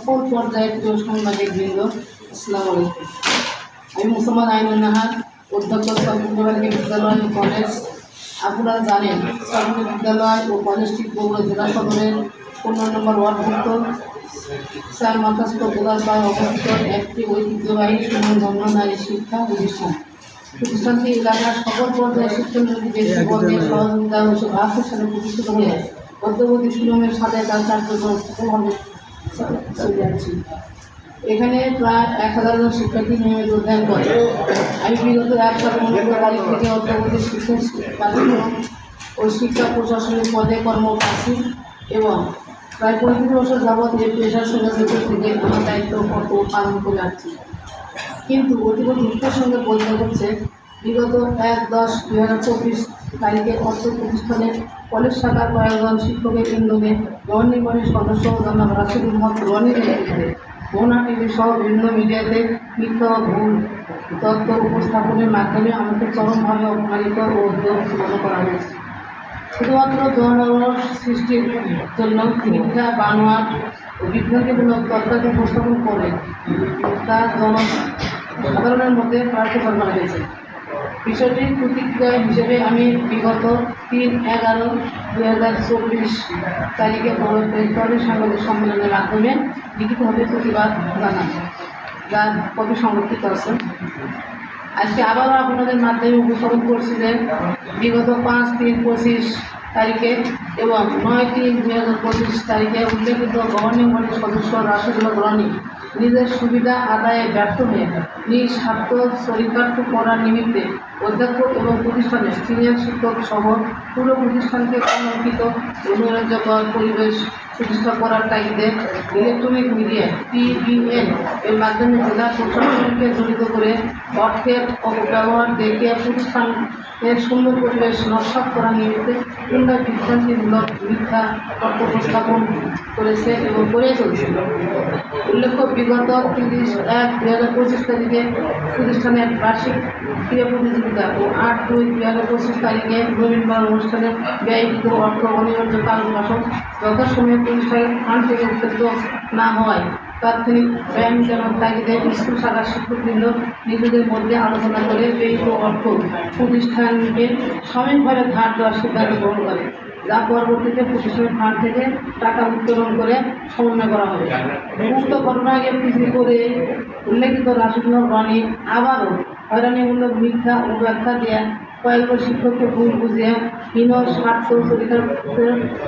সকল পর্যায়ের প্রিয় সাংবাদিক বৃন্দ, আসসালামু আলাইকুম। আমি মুসলমান আইনুল নাহার, অধ্যক্ষ সরকারি বিদ্যালয় কলেজ। আপনারা জানেন সরকারি বিদ্যালয় ও কলেজটি বগুড়া জেলা সদরের পনেরো নম্বর ওয়ার্ডভুক্ত। চার মাতাস্ত গোদারপাড়ায় অবস্থিত একটি ঐতিহ্যবাহী সুনামধন্য নারী শিক্ষা প্রতিষ্ঠান। প্রতিষ্ঠানটি এলাকার সকল পর্যায়ে শিক্ষানবিদের যুবকদের সহযোগিতা ও ভারতের সাথে প্রতিষ্ঠিত হয়ে মধ্যবর্তী সুনামের সাথে তার কার্যক্রম যাচ্ছি এখানে প্রায় এক হাজার জন শিক্ষার্থী নিয়মিত অধ্যয়ন করে। আমি বিগত এক সপ্তাহ থেকে অদ্যাবধি শিক্ষা কার্যক্রম ও শিক্ষা প্রশাসনের পদে আছি এবং প্রায় পঁয়ত্রিশ বছর যাবৎ এই পেশার সঙ্গে যুক্ত থেকে আমার দায়িত্ব পালন করে আসছি কিন্তু অতীব দুঃখের সঙ্গে বলতে হচ্ছে বিগত এক দশ দুই হাজার চব্বিশ তারিখে অর্থ প্রতিষ্ঠানে কলেজ শাখার কয়েকজন শিক্ষকের গভর্নিং বডির সদস্য জনাব রাশিদ মোহাম্মদ রনির নেতৃত্বে টিভি সহ বিভিন্ন মিডিয়াতে মিথ্যা ভুল তথ্য উপস্থাপনের মাধ্যমে আমাকে চরমভাবে অপমানিত ও মনে করা হয়েছে। শুধুমাত্র জনগণ সৃষ্টির জন্য মিথ্যা, বানোয়াট ও বিভ্রান্তিমূলক তথ্য উপস্থাপন করে তা জন সাধারণের মধ্যে প্রার্থী করা হয়েছে। বিষয়টির প্রতিক্রিয়া হিসেবে আমি বিগত তিন এগারো দুই হাজার চব্বিশ তারিখে প্রেসক্লাবের সাংবাদিক সম্মেলনের মাধ্যমে লিখিতভাবে প্রতিবাদ জানান যার কবি সংরক্ষিত আছে। আজকে আবারও আপনাদের মাধ্যমে উপস্থাপন করছি যে বিগত পাঁচ তিন পঁচিশ তারিখে এবং নয় তিন দুই হাজার পঁচিশ তারিখে উল্লেখিত গভর্নিং বডির সদস্য রাশিদুল্লাহ গলানি নিজের সুবিধা আদায়ে ব্যর্থ হয়ে নিজ স্বার্থ চরিতার্থ করার নিমিত্তে অধ্যক্ষ এবং প্রতিষ্ঠানের সিনিয়র শিক্ষক সহ পুরো প্রতিষ্ঠানকে সংরক্ষিত অনুরাজ্যকর পরিবেশ প্রতিষ্ঠা করার তাগিদে ইলেকট্রনিক মিডিয়া টিবিএন এর মাধ্যমে জেলা প্রশাসনকে জড়িত করে অর্থের অপব্যবহার দেখিয়ে প্রতিষ্ঠানের সুন্দর পরিবেশ নস্বাত করার নিমিত্তে কিংবা বিভ্রান্তিমূলক মিথ্যা তথ্য উপস্থাপন করেছে এবং করে চলছে উল্লেখ্য, বিগত তিরিশ এক দুই হাজার পঁচিশ তারিখে প্রতিষ্ঠানের বার্ষিক ক্রীড়া প্রতিযোগিতা ও আট দুই দুই হাজার পঁচিশ তারিখে রবীন্দ্র অনুষ্ঠানে ব্যয়িত অর্থ অনিবার্য কারণ বাসন যথাসময়ে প্রতিষ্ঠানের ফান্ড থেকে উত্তেজিত না হওয়ায় তাৎক্ষণিক ব্যায়াম যেন তাগিদে স্কুল শাখার শিক্ষকবৃন্দ নিজেদের মধ্যে আলোচনা করে ব্যয়িত অর্থ প্রতিষ্ঠানকে সাময়িকভাবে ধার দেওয়ার সিদ্ধান্ত গ্রহণ করে, যা পরবর্তীতে প্রতিষ্ঠানের ফান্ড থেকে টাকা উত্তোলন করে সমন্বয় করা হবে। উক্ত ঘটনাকে পিছিয়ে করে উল্লেখিত রাশিদুল্লাহ রানী আবারও হয়রানিমূলক মিথ্যা ও ব্যাখ্যা দিয়ে কয়েকজন শিক্ষককে ভুল বুঝিয়ে হীন স্বার্থ চরিতার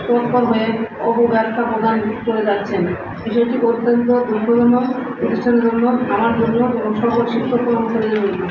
তৎপর হয়ে অপব্যাখ্যা প্রদান করে যাচ্ছেন। বিষয়টি অত্যন্ত দুঃখজনক প্রতিষ্ঠানের জন্য আমার জন্য এবং সকল শিক্ষক কর্মচারীদের জন্য